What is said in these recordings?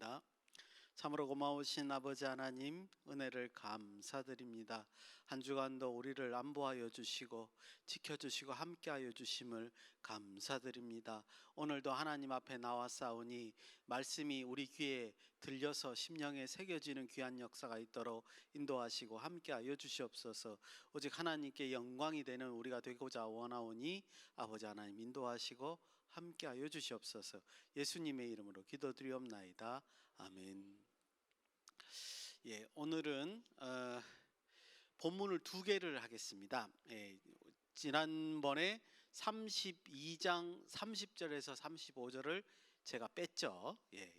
기도드립니다. 참으로 고마우신 아버지 하나님 은혜를 감사드립니다. 한 주간도 우리를 안보하여 주시고 지켜주시고 함께하여 주심을 감사드립니다. 오늘도 하나님 앞에 나와 싸우니 말씀이 우리 귀에 들려서 심령에 새겨지는 귀한 역사가 있도록 인도하시고 함께하여 주시옵소서. 오직 하나님께 영광이 되는 우리가 되고자 원하오니 아버지 하나님 인도하시고 함께하여 주시옵소서. 예수님의 이름으로 기도드리옵나이다. 아멘. 예, 오늘은 어, 본문을 두 개를 하겠습니다. 예, 지난번에 32장 30절에서 35절을 제가 뺐죠. 예,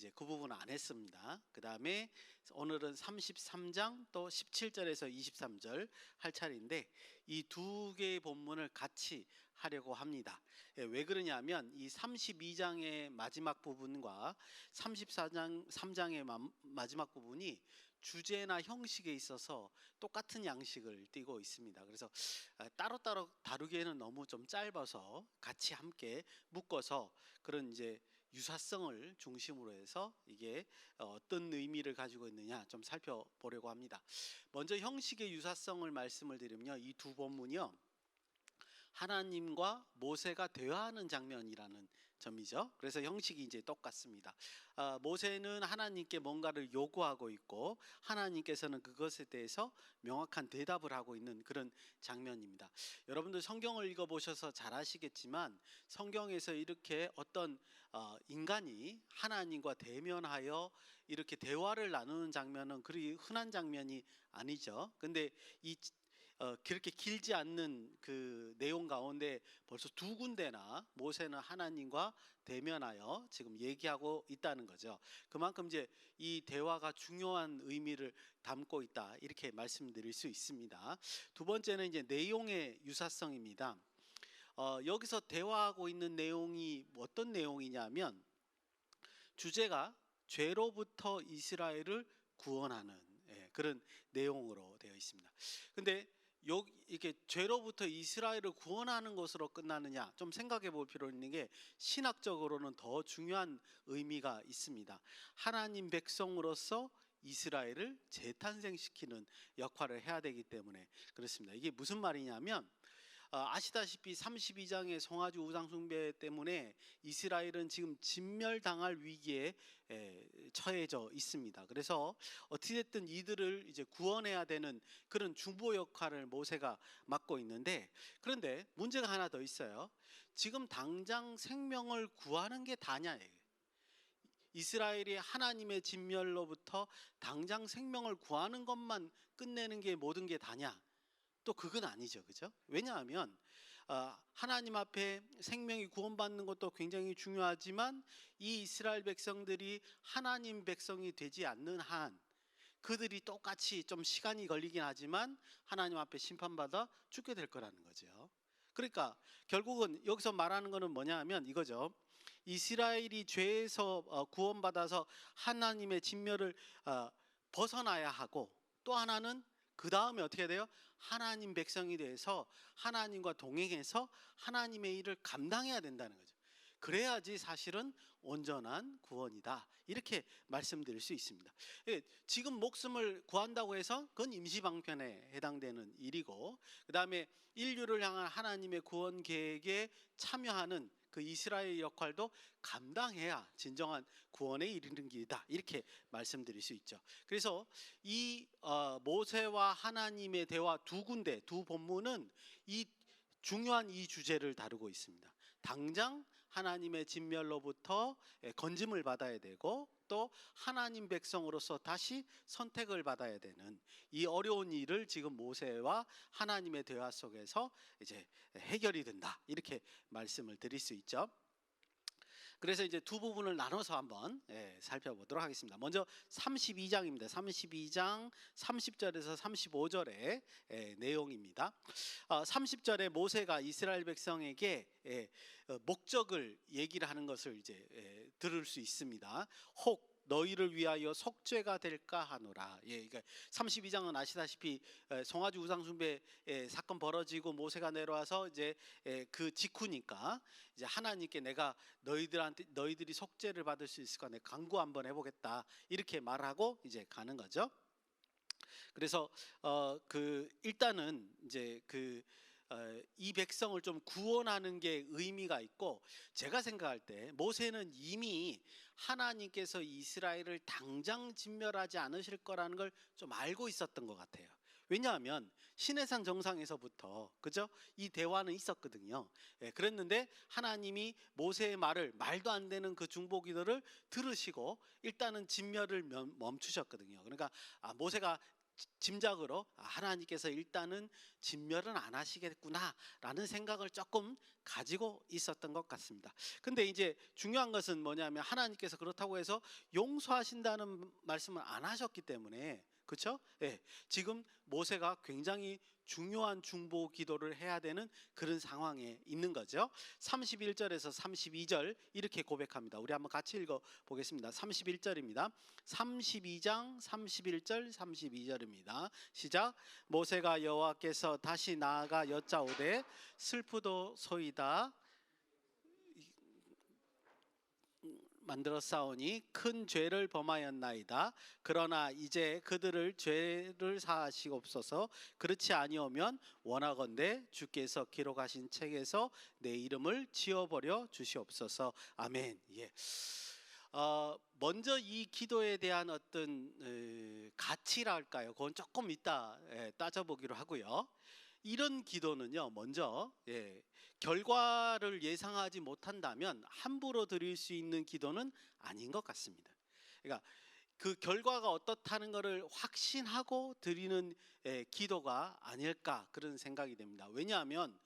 이제 그 부분 안 했습니다. 그 다음에 오늘은 33장 또 17절에서 23절 할 차례인데 이 두 개의 본문을 같이 하려고 합니다. 예, 왜 그러냐면 이 32장의 마지막 부분과 34장 3장의 마지막 부분이 주제나 형식에 있어서 똑같은 양식을 띠고 있습니다. 그래서 아, 따로 따로 다루기에는 너무 좀 짧아서 같이 함께 묶어서 그런 이제 유사성을 중심으로 해서 이게 어떤 의미를 가지고 있느냐 좀 살펴보려고 합니다. 먼저 형식의 유사성을 말씀을 드리면요. 이 두 본문이요. 하나님과 모세가 대화하는 장면이라는 점이죠. 그래서 형식이 이제 똑같습니다. 아, 모세는 하나님께 뭔가를 요구하고 있고 하나님께서는 그것에 대해서 명확한 대답을 하고 있는 그런 장면입니다. 여러분들 성경을 읽어 보셔서 잘 아시겠지만 성경에서 이렇게 어떤 어, 인간이 하나님과 대면하여 이렇게 대화를 나누는 장면은 그리 흔한 장면이 아니죠. 근데 이 어, 그렇게 길지 않는 그 내용 가운데 벌써 두 군데나 모세는 하나님과 대면하여 지금 얘기하고 있다는 거죠. 그만큼 이제 이 대화가 중요한 의미를 담고 있다 이렇게 말씀드릴 수 있습니다. 두 번째는 이제 내용의 유사성입니다. 어, 여기서 대화하고 있는 내용이 어떤 내용이냐면 주제가 죄로부터 이스라엘을 구원하는 예, 그런 내용으로 되어 있습니다. 근데 이게 죄로부터 이스라엘을 구원하는 것으로 끝나느냐 좀 생각해 볼 필요 있는 게 신학적으로는 더 중요한 의미가 있습니다. 하나님 백성으로서 이스라엘을 재탄생시키는 역할을 해야 되기 때문에 그렇습니다. 이게 무슨 말이냐면 어, 아시다시피 32장의 송아지 우상 숭배 때문에 이스라엘은 지금 진멸당할 위기에 처해져 있습니다. 그래서 어찌됐든 이들을 이제 구원해야 되는 그런 중보 역할을 모세가 맡고 있는데 그런데 문제가 하나 더 있어요. 지금 당장 생명을 구하는 게 다냐 이스라엘이 하나님의 진멸로부터 당장 생명을 구하는 것만 끝내는 게 모든 게 다냐? 또 그건 아니죠. 그죠? 왜냐하면 어, 하나님 앞에 생명이 구원받는 것도 굉장히 중요하지만 이 이스라엘 백성들이 하나님 백성이 되지 않는 한 그들이 똑같이 좀 시간이 걸리긴 하지만 하나님 앞에 심판받아 죽게 될 거라는 거죠. 그러니까 결국은 여기서 말하는 것은 뭐냐 하면 이거죠. 이스라엘이 죄에서 어, 구원받아서 하나님의 진멸을 어, 벗어나야 하고 또 하나는 그 다음에 어떻게 돼요? 하나님 백성이 돼서 하나님과 동행해서 하나님의 일을 감당해야 된다는 거죠. 그래야지 사실은 온전한 구원이다. 이렇게 말씀드릴 수 있습니다. 예, 지금 목숨을 구한다고 해서 그건 임시방편에 해당되는 일이고, 그 다음에 인류를 향한 하나님의 구원 계획에 참여하는 그 이스라엘 역할도 감당해야 진정한 구원에 이르는 길이다 이렇게 말씀드릴 수 있죠. 그래서 이 어, 모세와 하나님의 대화 두 군데 두 본문은 이 중요한 이 주제를 다루고 있습니다. 당장 하나님의 진멸로부터 예, 건짐을 받아야 되고 또 하나님 백성으로서 다시 선택을 받아야 되는 이 어려운 일을 지금 모세와 하나님의 대화 속에서 이제 해결이 된다. 이렇게 말씀을 드릴 수 있죠. 그래서 이제 두 부분을 나눠서 한번 예, 살펴보도록 하겠습니다. 먼저 32장입니다. 32장 30절에서 35절의 예, 내용입니다. 어, 30절에 모세가 이스라엘 백성에게 예, 어, 목적을 얘기를 하는 것을 이제 예, 들을 수 있습니다. 혹 너희를 위하여 속죄가 될까 하노라. 예, 그러니까 32장은 아시다시피 에, 송아지 우상 숭배 에, 사건 벌어지고 모세가 내려와서 이제 에, 그 직후니까 이제 하나님께 내가 너희들한테 너희들이 속죄를 받을 수 있을까 내가 강구 한번 해보겠다 이렇게 말하고 이제 가는 거죠. 그래서 어 그 일단은 이제 그 어, 이 백성을 좀 구원하는 게 의미가 있고 제가 생각할 때 모세는 이미 하나님께서 이스라엘을 당장 진멸하지 않으실 거라는 걸 좀 알고 있었던 것 같아요. 왜냐하면 시내산 정상에서부터 그죠 이 대화는 있었거든요. 예, 그랬는데 하나님이 모세의 말을 말도 안 되는 그 중보기도를 들으시고 일단은 진멸을 멈- 멈추셨거든요. 그러니까 아, 모세가 지- 짐작으로 아, 하나님께서 일단은 진멸은 안 하시겠구나라는 생각을 조금 가지고 있었던 것 같습니다. 근데 이제 중요한 것은 뭐냐면 하나님께서 그렇다고 해서 용서하신다는 말씀을 안 하셨기 때문에 그렇죠? 예. 지금 모세가 굉장히 중요한 중보 기도를 해야 되는 그런 상황에 있는 거죠. 31절에서 32절 이렇게 고백합니다. 우리 한번 같이 읽어 보겠습니다. 31절입니다. 32장 31절 32절입니다. 시작. 모세가 여호와께서 다시 나아가 여짜오되 슬프도 소이다 만들어 싸우니 큰 죄를 범하였나이다. 그러나 이제 그들을 죄를 사하시옵소서. 그렇지 아니오면 원하건대 주께서 기록하신 책에서 내 이름을 지워버려 주시옵소서. 아멘. 예. 어, 먼저 이 기도에 대한 어떤 에, 가치랄까요? 그건 조금 이따 예, 따져보기로 하고요. 이런 기도는요, 먼저 예, 결과를 예상하지 못한다면 함부로 드릴 수 있는 기도는 아닌 것 같습니다. 그러니까 그 결과가 어떻다는 것을 확신하고 드리는 예, 기도가 아닐까 그런 생각이 됩니다. 왜냐하면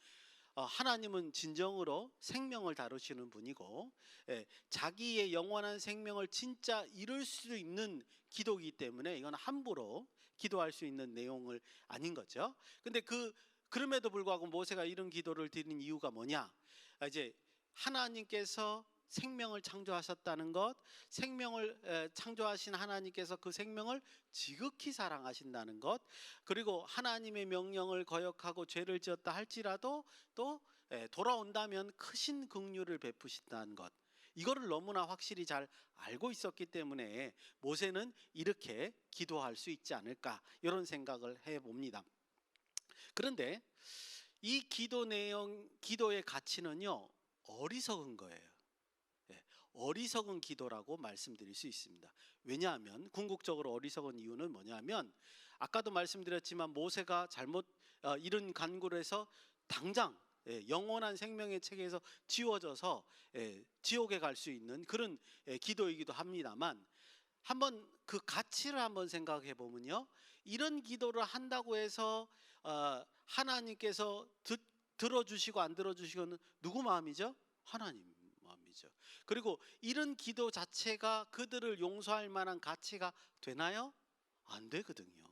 어, 하나님은 진정으로 생명을 다루시는 분이고 예, 자기의 영원한 생명을 진짜 이룰 수 있는 기도이기 때문에 이건 함부로 기도할 수 있는 내용을 아닌 거죠. 근데 그 그럼에도 불구하고 모세가 이런 기도를 드린 이유가 뭐냐? 아, 이제 하나님께서 생명을 창조하셨다는 것, 생명을 에, 창조하신 하나님께서 그 생명을 지극히 사랑하신다는 것, 그리고 하나님의 명령을 거역하고 죄를 지었다 할지라도 또 에, 돌아온다면 크신 긍휼을 베푸신다는 것. 이거를 너무나 확실히 잘 알고 있었기 때문에 모세는 이렇게 기도할 수 있지 않을까 이런 생각을 해 봅니다. 그런데 이 기도 내용, 기도의 가치는요 어리석은 거예요. 예, 어리석은 기도라고 말씀드릴 수 있습니다. 왜냐하면 궁극적으로 어리석은 이유는 뭐냐면 아까도 말씀드렸지만 모세가 잘못 어, 이런 간구를 해서 당장 예, 영원한 생명의 책에서 지워져서 예, 지옥에 갈 수 있는 그런 예, 기도이기도 합니다만 한번 그 가치를 한번 생각해 보면요 이런 기도를 한다고 해서 어, 하나님께서 듣, 들어주시고 안 들어주시고는 누구 마음이죠? 하나님 마음이죠. 그리고 이런 기도 자체가 그들을 용서할 만한 가치가 되나요? 안 되거든요.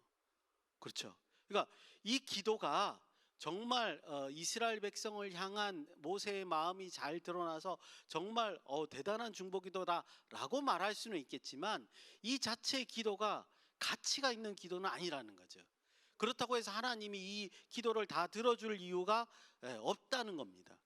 그렇죠. 그러니까 이 기도가 정말 어, 이스라엘 백성을 향한 모세의 마음이 잘 드러나서 정말 어, 대단한 중보기도다라고 말할 수는 있겠지만 이 자체의 기도가 가치가 있는 기도는 아니라는 거죠. 그렇다고 해서 하나님이 이 기도를 다 들어줄 이유가 예, 없다는 겁니다.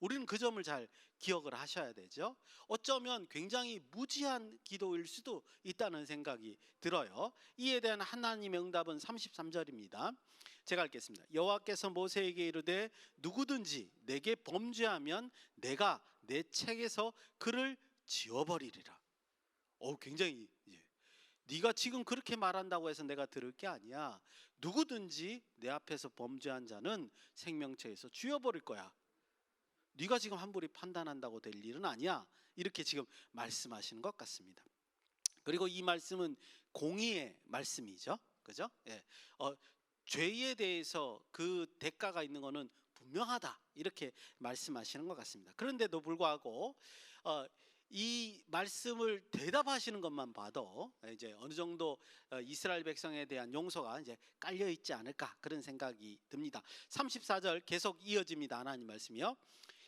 우리는 그 점을 잘 기억을 하셔야 되죠. 어쩌면 굉장히 무지한 기도일 수도 있다는 생각이 들어요. 이에 대한 하나님의 응답은 33절입니다. 제가 읽겠습니다. 여호와께서 모세에게 이르되 누구든지 내게 범죄하면 내가 내 책에서 그를 지워버리리라. 어, 굉장히 예. 네가 지금 그렇게 말한다고 해서 내가 들을 게 아니야. 누구든지 내 앞에서 범죄한 자는 생명체에서 지워버릴 거야. 네가 지금 함부로 판단한다고 될 일은 아니야. 이렇게 지금 말씀하시는 것 같습니다. 그리고 이 말씀은 공의의 말씀이죠. 그죠? 예. 어, 죄에 대해서 그 대가가 있는 것은 분명하다. 이렇게 말씀하시는 것 같습니다. 그런데도 불구하고 어, 이 말씀을 대답하시는 것만 봐도 이제 어느 정도 어, 이스라엘 백성에 대한 용서가 이제 깔려 있지 않을까 그런 생각이 듭니다. 34절 계속 이어집니다. 하나님 말씀이요.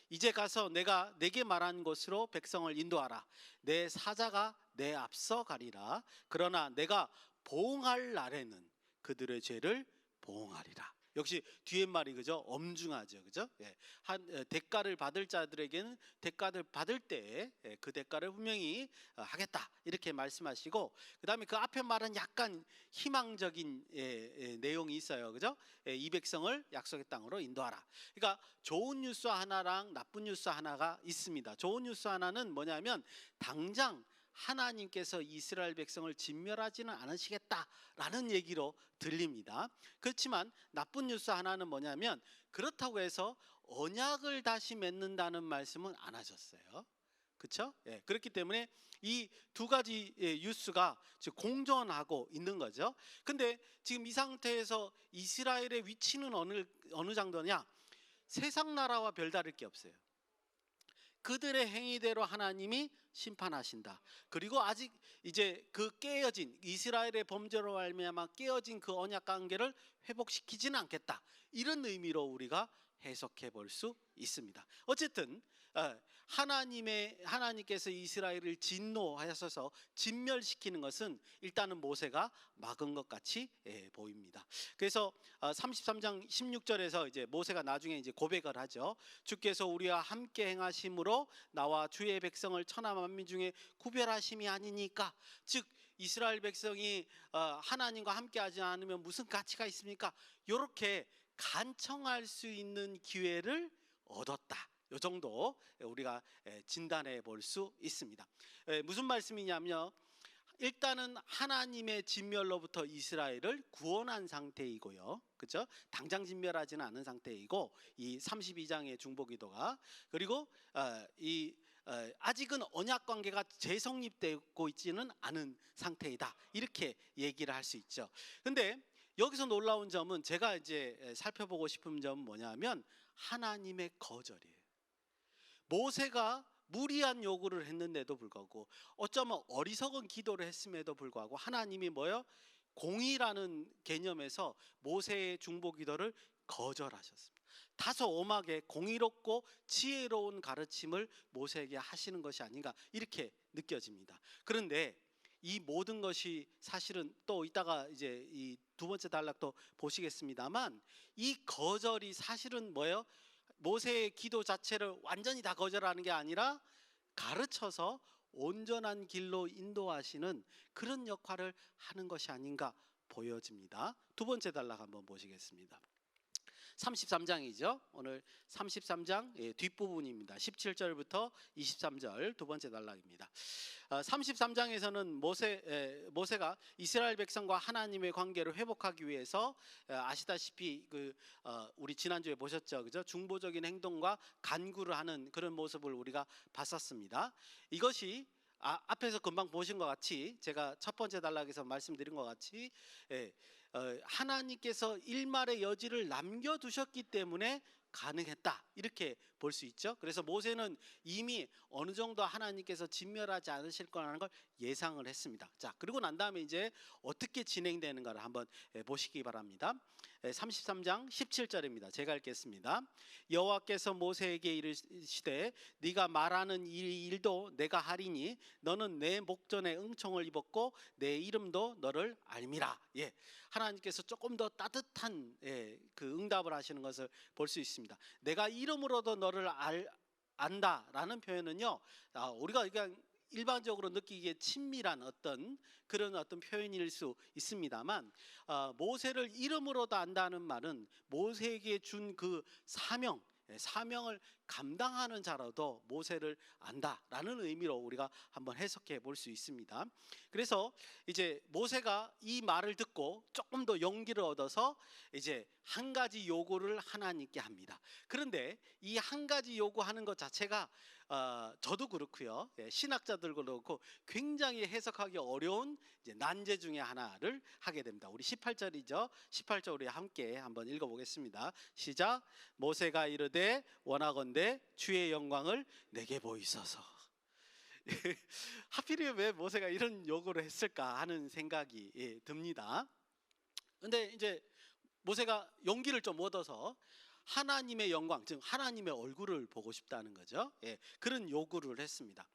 이제 가서 내가 내게 말한 곳으로 백성을 인도하라. 내 사자가 내 앞서 가리라. 그러나 내가 보응할 날에는 그들의 죄를 보응하리라. 역시 뒤에 말이 그죠? 엄중하죠. 그죠? 예. 한 에, 대가를 받을 자들에게는 대가를 받을 때그 대가를 분명히 어, 하겠다. 이렇게 말씀하시고 그다음에 그 앞에 말은 약간 희망적인 예, 예, 내용이 있어요. 그죠? 예, 이 백성을 약속의 땅으로 인도하라. 그러니까 좋은 뉴스 하나랑 나쁜 뉴스 하나가 있습니다. 좋은 뉴스 하나는 뭐냐면 당장 하나님께서 이스라엘 백성을 진멸하지는 않으시겠다라는 얘기로 들립니다. 그렇지만 나쁜 뉴스 하나는 뭐냐면 그렇다고 해서 언약을 다시 맺는다는 말씀은 안 하셨어요. 그렇죠? 예, 그렇기 때문에 이 두 가지 예, 뉴스가 공존하고 있는 거죠. 근데 지금 이 상태에서 이스라엘의 위치는 어느 어느 정도냐? 세상 나라와 별다를 게 없어요. 그들의 행위대로 하나님이 심판하신다. 그리고 아직 이제 그 깨어진 이스라엘의 범죄로 말미암아 깨어진 그 언약 관계를 회복시키지는 않겠다. 이런 의미로 우리가 해석해 볼 수 있습니다. 어쨌든 어, 하나님의 하나님께서 이스라엘을 진노하셔서 진멸시키는 것은 일단은 모세가 막은 것 같이 예, 보입니다. 그래서 어, 33장 16절에서 이제 모세가 나중에 이제 고백을 하죠. 주께서 우리와 함께 행하심으로 나와 주의 백성을 천하 만민 중에 구별하심이 아니니까 즉 이스라엘 백성이 어, 하나님과 함께 하지 않으면 무슨 가치가 있습니까? 이렇게 간청할 수 있는 기회를 얻었다. 요 정도 우리가 에, 진단해 볼 수 있습니다. 에, 무슨 말씀이냐면 일단은 하나님의 진멸로부터 이스라엘을 구원한 상태이고요. 그렇죠? 당장 진멸하지는 않은 상태이고 이 32장의 중보기도가 그리고 어, 이 어, 아직은 언약 관계가 재성립되고 있지는 않은 상태이다. 이렇게 얘기를 할 수 있죠. 근데 여기서 놀라운 점은 제가 이제 살펴보고 싶은 점은 뭐냐면 하나님의 거절이에요. 모세가 무리한 요구를 했는데도 불구하고 어쩌면 어리석은 기도를 했음에도 불구하고 하나님이 뭐요? 공의라는 개념에서 모세의 중보 기도를 거절하셨습니다. 다소 엄하게 공의롭고 지혜로운 가르침을 모세에게 하시는 것이 아닌가 이렇게 느껴집니다. 그런데 이 모든 것이 사실은 또 이따가 이제 이 두 번째 단락도 보시겠습니다만 이 거절이 사실은 뭐예요? 모세의 기도 자체를 완전히 다 거절하는 게 아니라 가르쳐서 온전한 길로 인도하시는 그런 역할을 하는 것이 아닌가 보여집니다. 두 번째 단락 한번 보시겠습니다. 33장이죠. 오늘 33장 예, 뒷부분입니다. 17절부터 23절 두 번째 단락입니다. 어, 33장에서는 모세 에, 모세가 이스라엘 백성과 하나님의 관계를 회복하기 위해서 에, 아시다시피 그 어, 우리 지난주에 보셨죠. 그죠? 중보적인 행동과 간구를 하는 그런 모습을 우리가 봤었습니다. 이것이 아, 앞에서 금방 보신 것 같이 제가 첫 번째 단락에서 말씀드린 것 같이 예, 어, 하나님께서 일말의 여지를 남겨두셨기 때문에 가능했다 이렇게 볼 수 있죠. 그래서 모세는 이미 어느 정도 하나님께서 진멸하지 않으실 거라는 걸 예상을 했습니다. 자 그리고 난 다음에 이제 어떻게 진행되는가를 한번 예, 보시기 바랍니다. 예, 33장 17절입니다. 제가 읽겠습니다. 여호와께서 모세에게 이르시되 네가 말하는 이 일도 내가 하리니 너는 내 목전에 응총을 입었고 내 이름도 너를 알미라. 예. 하나님께서 조금 더 따뜻한 예, 그 응답을 하시는 것을 볼 수 있습니다. 내가 이 름으로도 너를 알, 안다라는 표현은요. 아, 우리가 그냥 일반적으로 느끼기에 친밀한 어떤 그런 어떤 표현일 수 있습니다만 어, 모세를 이름으로도 안다는 말은 모세에게 준 그 사명 예, 사명을 감당하는 자라도 모세를 안다라는 의미로 우리가 한번 해석해 볼 수 있습니다. 그래서 이제 모세가 이 말을 듣고 조금 더 용기를 얻어서 이제 한 가지 요구를 하나님께 합니다. 그런데 이 한 가지 요구하는 것 자체가 어, 저도 그렇고요. 예, 신학자들도 그렇고 굉장히 해석하기 어려운 난제 중에 하나를 하게 됩니다. 우리 18절이죠. 18절 우리 함께 한번 읽어보겠습니다. 시작. 모세가 이르되 원하건 대 주의 영광을 내게 보이소서. 하필이면 왜 모세가 이런 요구를 했을까 하는 생각이 예, 듭니다. 근데 이제 모세가 용기를 좀 얻어서 하나님의 영광, 즉 하나님의 얼굴을 보고 싶다는 거죠. 예, 그런 요구를 했습니다.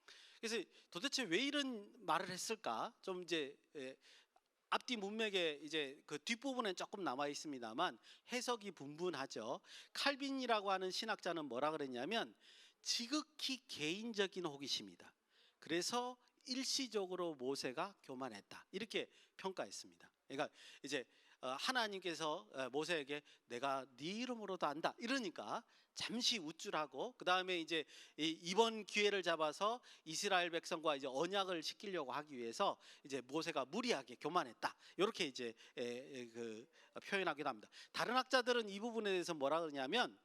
그래서 도대체 왜 이런 말을 했을까? 좀 이제 예, 앞뒤 문맥에 이제 그 뒷부분에 조금 남아 있습니다만 해석이 분분하죠. 칼빈이라고 하는 신학자는 뭐라 그랬냐면 지극히 개인적인 호기심이다. 그래서 일시적으로 모세가 교만했다. 이렇게 평가했습니다. 그러니까 이제 어, 하나님께서 어, 모세에게 내가 네 이름으로도 안다. 이러니까 잠시 우쭐하고 그 다음에 이제 이- 이번 기회를 잡아서 이스라엘 백성과 이제 언약을 시키려고 하기 위해서 이제 모세가 무리하게 교만했다. 이렇게 이제 그 표현하기도 합니다. 다른 학자들은 이 부분에 대해서 뭐라 그러냐면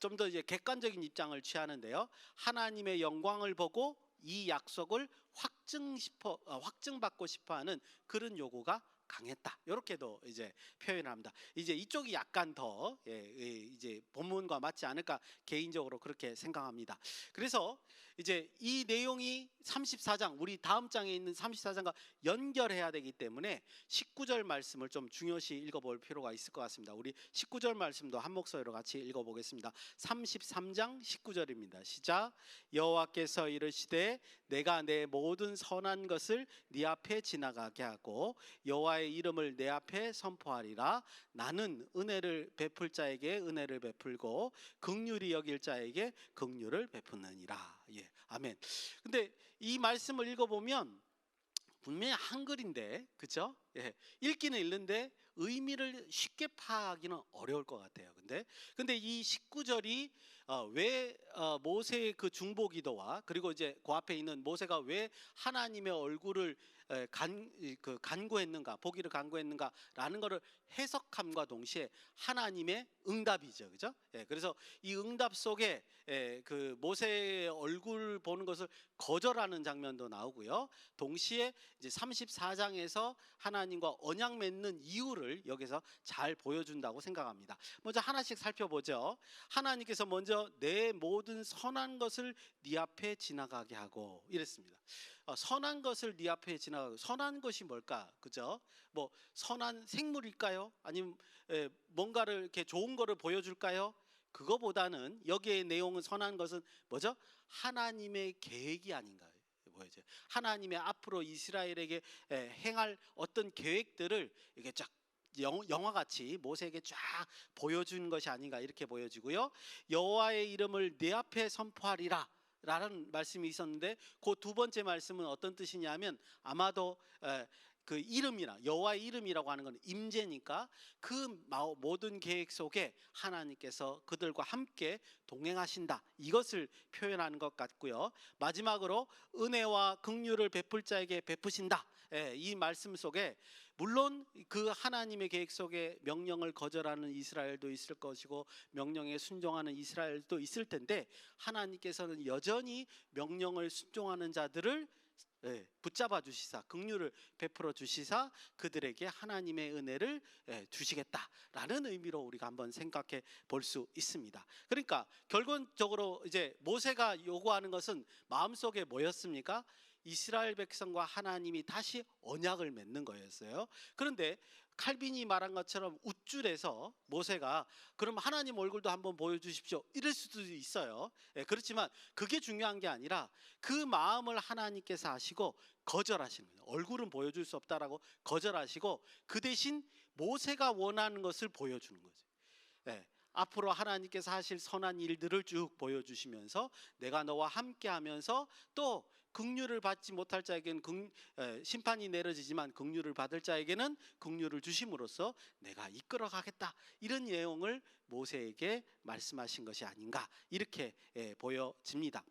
좀 더 이제 객관적인 입장을 취하는데요. 하나님의 영광을 보고 이 약속을 확증 싶어 어, 확증받고 싶어하는 그런 요구가 강했다. 이렇게도 이제 표현합니다. 이제 이쪽이 약간 더 예, 예, 이제 본문과 맞지 않을까 개인적으로 그렇게 생각합니다. 그래서 이제 이 내용이 34장 우리 다음 장에 있는 34장과 연결해야 되기 때문에 19절 말씀을 좀 중요시 읽어볼 필요가 있을 것 같습니다. 우리 19절 말씀도 한 목소리로 같이 읽어보겠습니다. 33장 19절입니다. 시작. 여호와께서 이르시되 내가 내 모든 선한 것을 네 앞에 지나가게 하고 여호와 의 이름을 내 앞에 선포하리라. 나는 은혜를 베풀 자에게 은혜를 베풀고 긍휼히 여길 자에게 긍휼을 베푸느니라. 예, 아멘. 근데 이 말씀을 읽어보면 분명히 한글인데, 그죠? 예, 읽기는 읽는데 의미를 쉽게 파악하기는 어려울 것 같아요. 근데, 근데 이 19절이 어, 왜 어, 모세의 그 중보 기도와 그리고 이제 그 앞에 있는 모세가 왜 하나님의 얼굴을 에, 간, 이, 그 간구했는가 보기를 간구했는가라는 것을 해석함과 동시에 하나님의 응답이죠, 그죠? 예, 그래서 이 응답 속에 에, 그 모세의 얼굴 보는 것을 거절하는 장면도 나오고요. 동시에 이제 34장에서 하나님과 언약 맺는 이유를 여기서 잘 보여준다고 생각합니다. 먼저 하나씩 살펴보죠. 하나님께서 먼저 내 모든 선한 것을 네 앞에 지나가게 하고 이랬습니다. 어, 선한 것을 네 앞에 지나가고 선한 것이 뭘까? 그죠? 뭐 선한 생물일까요? 아니면 에, 뭔가를 이렇게 좋은 거를 보여줄까요? 그거보다는 여기에 내용은 선한 것은 뭐죠? 하나님의 계획이 아닌가요? 뭐죠? 하나님의 앞으로 이스라엘에게 에, 행할 어떤 계획들을 이게 쫙 영- 영화 같이 모세에게 쫙 보여준 것이 아닌가 이렇게 보여지고요. 여호와의 이름을 내 앞에 선포하리라. 라는 말씀이 있었는데 그 두 번째 말씀은 어떤 뜻이냐면 아마도 에, 그 이름이나 여호와의 이름이라고 하는 건 임재니까 그 마- 모든 계획 속에 하나님께서 그들과 함께 동행하신다 이것을 표현하는 것 같고요 마지막으로 은혜와 긍휼을 베풀 자에게 베푸신다 예, 이 말씀 속에 물론 그 하나님의 계획 속에 명령을 거절하는 이스라엘도 있을 것이고 명령에 순종하는 이스라엘도 있을 텐데 하나님께서는 여전히 명령을 순종하는 자들을 예, 붙잡아 주시사 긍휼을 베풀어 주시사 그들에게 하나님의 은혜를 예, 주시겠다라는 의미로 우리가 한번 생각해 볼 수 있습니다. 그러니까 결론적으로 이제 모세가 요구하는 것은 마음속에 뭐였습니까? 이스라엘 백성과 하나님이 다시 언약을 맺는 거였어요. 그런데 칼빈이 말한 것처럼 우쭐해서 모세가 그럼 하나님 얼굴도 한번 보여주십시오. 이럴 수도 있어요. 예, 그렇지만 그게 중요한 게 아니라 그 마음을 하나님께서 아시고 거절하시는 거예요. 얼굴은 보여줄 수 없다라고 거절하시고 그 대신 모세가 원하는 것을 보여주는 거죠. 예, 앞으로 하나님께서 하실 선한 일들을 쭉 보여주시면서 내가 너와 함께 하면서 또 긍휼을 받지 못할 자에게는 심판이 내려지지만 긍휼을 받을 자에게는 긍휼을 주심으로써 내가 이끌어 가겠다 이런 내용을 모세에게 말씀하신 것이 아닌가 이렇게 에, 보여집니다.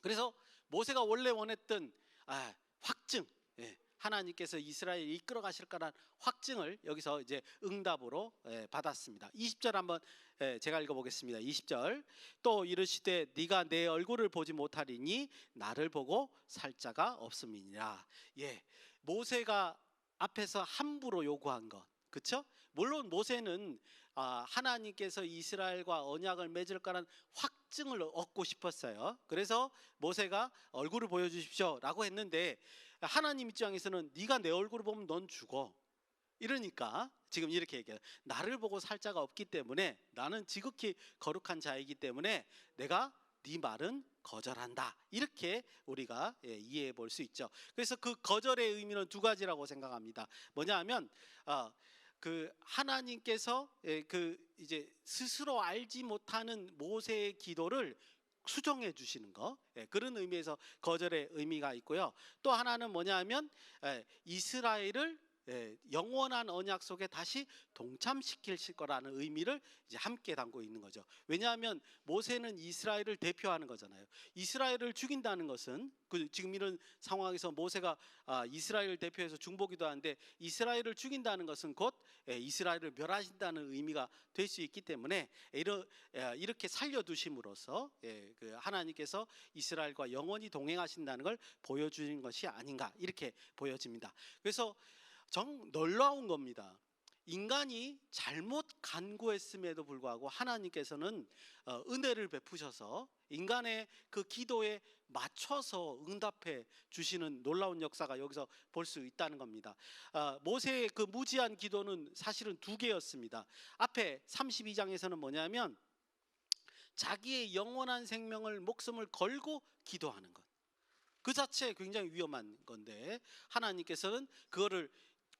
그래서 모세가 원래 원했던 아, 확증 예, 하나님께서 이스라엘 이끌어 가실 거란 확증을 여기서 이제 응답으로 예, 받았습니다. 20절 한번 예, 제가 읽어보겠습니다. 20절 또 이르시되 네가 내 얼굴을 보지 못하리니 나를 보고 살 자가 없음이니라. 예, 모세가 앞에서 함부로 요구한 것, 그렇죠? 물론 모세는 아, 하나님께서 이스라엘과 언약을 맺을 거란 확증을 얻고 싶었어요. 그래서 모세가 얼굴을 보여주십시오라고 했는데 하나님 입장에서는 네가 내 얼굴을 보면 넌 죽어. 이러니까 지금 이렇게 얘기해요. 나를 보고 살 자가 없기 때문에 나는 지극히 거룩한 자이기 때문에 내가 네 말은 거절한다. 이렇게 우리가 예, 이해해 볼 수 있죠. 그래서 그 거절의 의미는 두 가지라고 생각합니다. 뭐냐 하면 어, 그 하나님께서 예, 그 이제 스스로 알지 못하는 모세의 기도를 수정해 주시는 거 예, 그런 의미에서 거절의 의미가 있고요. 또 하나는 뭐냐 하면 예, 이스라엘을 예, 영원한 언약 속에 다시 동참시킬 거라는 의미를 이제 함께 담고 있는 거죠. 왜냐하면 모세는 이스라엘을 대표하는 거잖아요. 이스라엘을 죽인다는 것은 그 지금 이런 상황에서 모세가 아, 이스라엘을 대표해서 중보기도 하는데 이스라엘을 죽인다는 것은 곧 예, 이스라엘을 멸하신다는 의미가 될 수 있기 때문에 예, 이렇게 살려두심으로써 예, 그 하나님께서 이스라엘과 영원히 동행하신다는 걸 보여주는 것이 아닌가 이렇게 보여집니다. 그래서 정 놀라운 겁니다. 인간이 잘못 간구했음에도 불구하고 하나님께서는 어, 은혜를 베푸셔서 인간의 그 기도에 맞춰서 응답해 주시는 놀라운 역사가 여기서 볼 수 있다는 겁니다. 아, 모세의 그 무지한 기도는 사실은 두 개였습니다. 앞에 32장에서는 뭐냐면 자기의 영원한 생명을 목숨을 걸고 기도하는 것. 그 자체 굉장히 위험한 건데 하나님께서는 그거를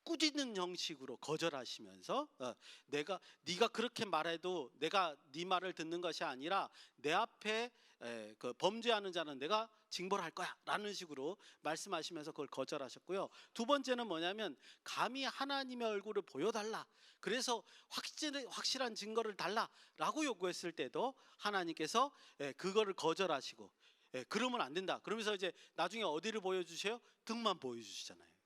꾸짖는 형식으로 거절하시면서 어, 내가 네가 그렇게 말해도 내가 네 말을 듣는 것이 아니라 내 앞에 에, 그 범죄하는 자는 내가 징벌할 거야라는 식으로 말씀하시면서 그걸 거절하셨고요. 두 번째는 뭐냐면 감히 하나님의 얼굴을 보여달라. 그래서 확실 확실한 증거를 달라라고 요구했을 때도 하나님께서 에, 그거를 거절하시고 에, 그러면 안 된다. 그러면서 이제 나중에 어디를 보여주세요? 등만 보여주시잖아요.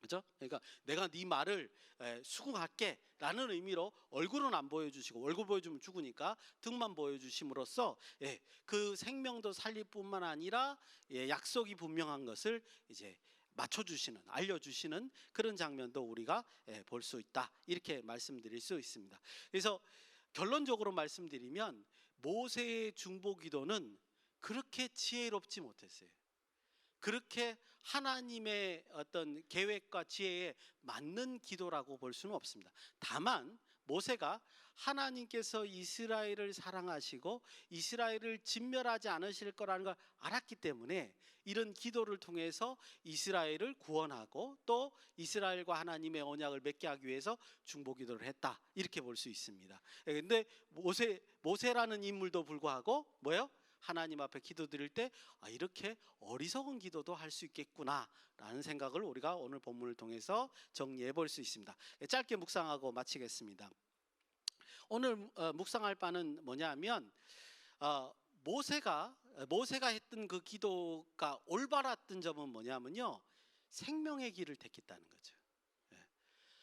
그죠? 그러니까 내가 네 말을 에, 수긍할게라는 의미로 얼굴은 안 보여주시고 얼굴 보여주면 죽으니까 등만 보여주심으로써 예, 그 생명도 살릴 뿐만 아니라 예, 약속이 분명한 것을 이제 맞춰주시는 알려주시는 그런 장면도 우리가 예, 볼수 있다 이렇게 말씀드릴 수 있습니다. 그래서 결론적으로 말씀드리면 모세의 중보 기도는 그렇게 지혜롭지 못했어요. 그렇게 하나님의 어떤 계획과 지혜에 맞는 기도라고 볼 수는 없습니다. 다만 모세가 하나님께서 이스라엘을 사랑하시고 이스라엘을 진멸하지 않으실 거라는 걸 알았기 때문에 이런 기도를 통해서 이스라엘을 구원하고 또 이스라엘과 하나님의 언약을 맺게 하기 위해서 중보 기도를 했다. 이렇게 볼 수 있습니다. 근데 모세 모세라는 인물도 불구하고 뭐요? 하나님 앞에 기도드릴 때 아, 이렇게 어리석은 기도도 할 수 있겠구나라는 생각을 우리가 오늘 본문을 통해서 정리해 볼 수 있습니다. 예, 짧게 묵상하고 마치겠습니다. 오늘 어, 묵상할 바는 뭐냐면 어, 모세가 모세가 했던 그 기도가 올바랐던 점은 뭐냐면요 생명의 길을 택했다는 거죠. 예.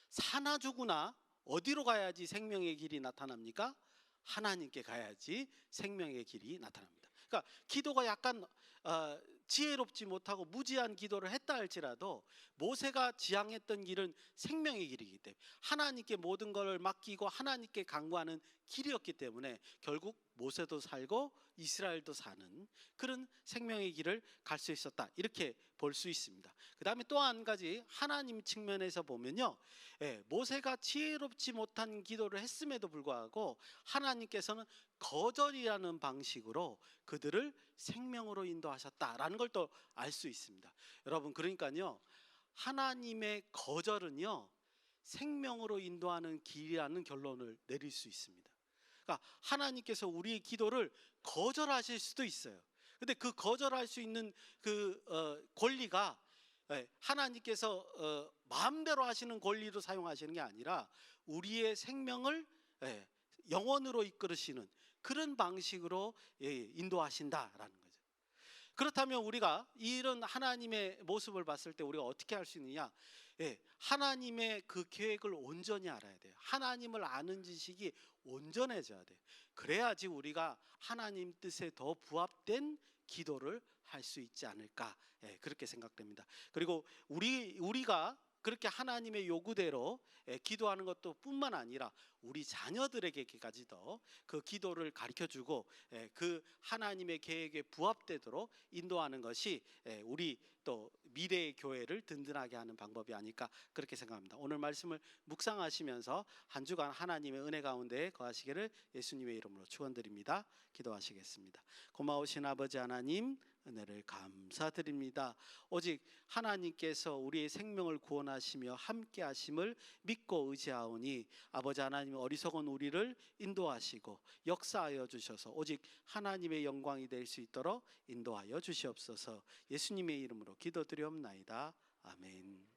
사나 죽으나 어디로 가야지 생명의 길이 나타납니까? 하나님께 가야지 생명의 길이 나타납니다. 그러니까 기도가 약간 어, 지혜롭지 못하고 무지한 기도를 했다 할지라도 모세가 지향했던 길은 생명의 길이기 때문에 하나님께 모든 것을 맡기고 하나님께 강구하는 길이었기 때문에 결국 모세도 살고 이스라엘도 사는 그런 생명의 길을 갈 수 있었다 이렇게 볼 수 있습니다. 그 다음에 또 한 가지 하나님 측면에서 보면요, 예, 모세가 지혜롭지 못한 기도를 했음에도 불구하고 하나님께서는 거절이라는 방식으로 그들을 생명으로 인도하셨다라는 걸 또 알 수 있습니다. 여러분 그러니까요 하나님의 거절은요 생명으로 인도하는 길이라는 결론을 내릴 수 있습니다. 그러니까 하나님께서 우리의 기도를 거절하실 수도 있어요. 근데 그 거절할 수 있는 그 어, 권리가 예, 하나님께서 어, 마음대로 하시는 권리로 사용하시는 게 아니라 우리의 생명을 예, 영원으로 이끌으시는 그런 방식으로 예, 인도하신다라는 거죠. 그렇다면 우리가 이런 하나님의 모습을 봤을 때 우리가 어떻게 할 수 있느냐? 예, 하나님의 그 계획을 온전히 알아야 돼요. 하나님을 아는 지식이 온전해져야 돼요. 그래야지 우리가 하나님 뜻에 더 부합된 기도를 할 수 있지 않을까 예, 그렇게 생각됩니다. 그리고 우리 우리가 그렇게 하나님의 요구대로 예, 기도하는 것도 뿐만 아니라 우리 자녀들에게까지도 그 기도를 가르쳐 주고 예, 그 하나님의 계획에 부합되도록 인도하는 것이 예, 우리 또 미래의 교회를 든든하게 하는 방법이 아닐까 그렇게 생각합니다. 오늘 말씀을 묵상하시면서 한 주간 하나님의 은혜 가운데 거하시기를 예수님의 이름으로 축원드립니다. 기도하시겠습니다. 고마우신 아버지 하나님 은혜를 감사드립니다. 오직 하나님께서 우리의 생명을 구원하시며 함께 하심을 믿고 의지하오니 아버지 하나님 어리석은 우리를 인도하시고 역사하여 주셔서 오직 하나님의 영광이 될 수 있도록 인도하여 주시옵소서. 예수님의 이름으로 기도드리옵나이다. 아멘.